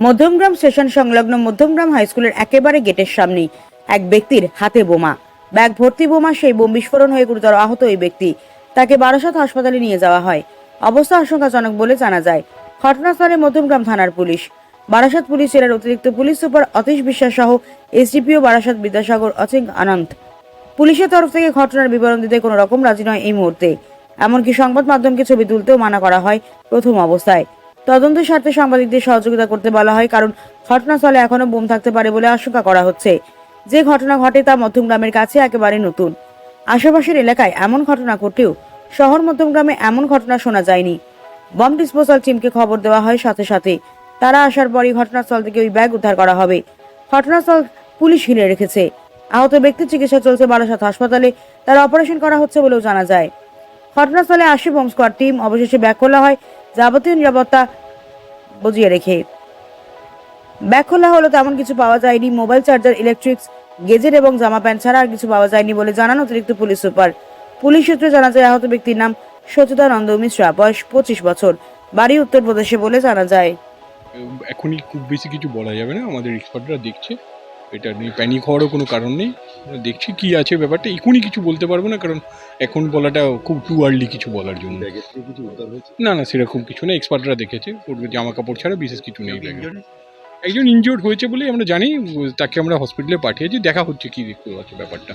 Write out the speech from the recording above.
Madhyamgram station সংলগ্ন Madhyamgram high স্কুলের একেবারে গেটের সামনেই। এক ব্যক্তির হাতে বোমা। ব্যাগ ভর্তি বোমা, সেই বোম বিস্ফোরণ হয়ে গুরুতর আহত ওই ব্যক্তি। তাকে বারাসাত হাসপাতালে নিয়ে যাওয়া হয়। অবস্থা আশঙ্কাজনক বলে জানা যায়। ঘটনাস্থলে মধ্যমগ্রাম থানার পুলিশ। বারাসাত পুলিশ জেলার অতিরিক্ত পুলিশ সুপার অতীশ বিশ্বাস সহ এসডিপিও বারাসাত বিদ্যাসাগর অচিং আনন্দ। পুলিশের তরফ থেকে ঘটনার বিবরণ দিতে কোনো রকম রাজি নয় এই মুহূর্তে। এমনকি সংবাদ মাধ্যমকে ছবি তুলতেও মানা করা হয় প্রথম অবস্থায়। তদন্তের স্বার্থে সাংবাদিকদের সহযোগিতা করতে বলা হয়, কারণ ঘটনাস্থলে এখনও বোম থাকতে পারে বলে আশঙ্কা করা হচ্ছে। যে ঘটনা ঘটে তা মধ্যমগ্রামের কাছে একেবারে নতুন। আশেপাশের এলাকায় এমন ঘটনা ঘটলেও শহর মধ্যমগ্রামে এমন ঘটনা শোনা যায়নি। বম ডিসপোজাল টিমকে খবর দেওয়া হয় সাথে সাথে। তারা আসার পরই ঘটনাস্থল থেকে ওই ব্যাগ উদ্ধার করা হবে। ঘটনাস্থল পুলিশ ঘিরে রেখেছে। আহত ব্যক্তির চিকিৎসা চলছে বারাসাত হাসপাতালে। তার অপারেশন করা হচ্ছে বলেও জানা যায়। ঘটনাস্থলে আসে বোম স্কোয়াড টিম অবশেষে ব্যাগ খোলা হয়। যাবতীয় নিরাপত্তা বজিয়ে রেখে। ব্যাগ হলো তেমন কিছু পাওয়া যায়নি। মোবাইল চার্জার ইলেকট্রিক্স গেজেট এবং জামা প্যান্ট ছাড়া আর কিছু পাওয়া যায়নি বলে জানান অতিরিক্ত পুলিশ সুপার। পুলিশ সূত্রে জানা যায়, আহত ব্যক্তির নাম সচিদানন্দ মিশ্রা, বয়স পঁচিশ বছর। বাড়ি উত্তরপ্রদেশে বলে জানা যায়। এখনই খুব বেশি কিছু বলা যাবে না। আমাদের এক্সপার্টরা দেখছে। এটা নিয়ে প্যানিক হওয়ারও কোনো কারণ নেই। দেখছি কি আছে ব্যাপারটা এখনই কিছু বলতে পারব না কারণ এখন বলাটা খুব টু আর্লি কিছু বলার জন্য। না না সেরকম কিছু না এক্সপার্টরা দেখেছে জামা কাপড় ছাড়া বিশেষ কিছু নেই একজন ইনজিওর্ড হয়েছে বলেই আমরা জানি তাকে আমরা হসপিটালে পাঠিয়েছি দেখা হচ্ছে কী দেখতে আছে ব্যাপারটা।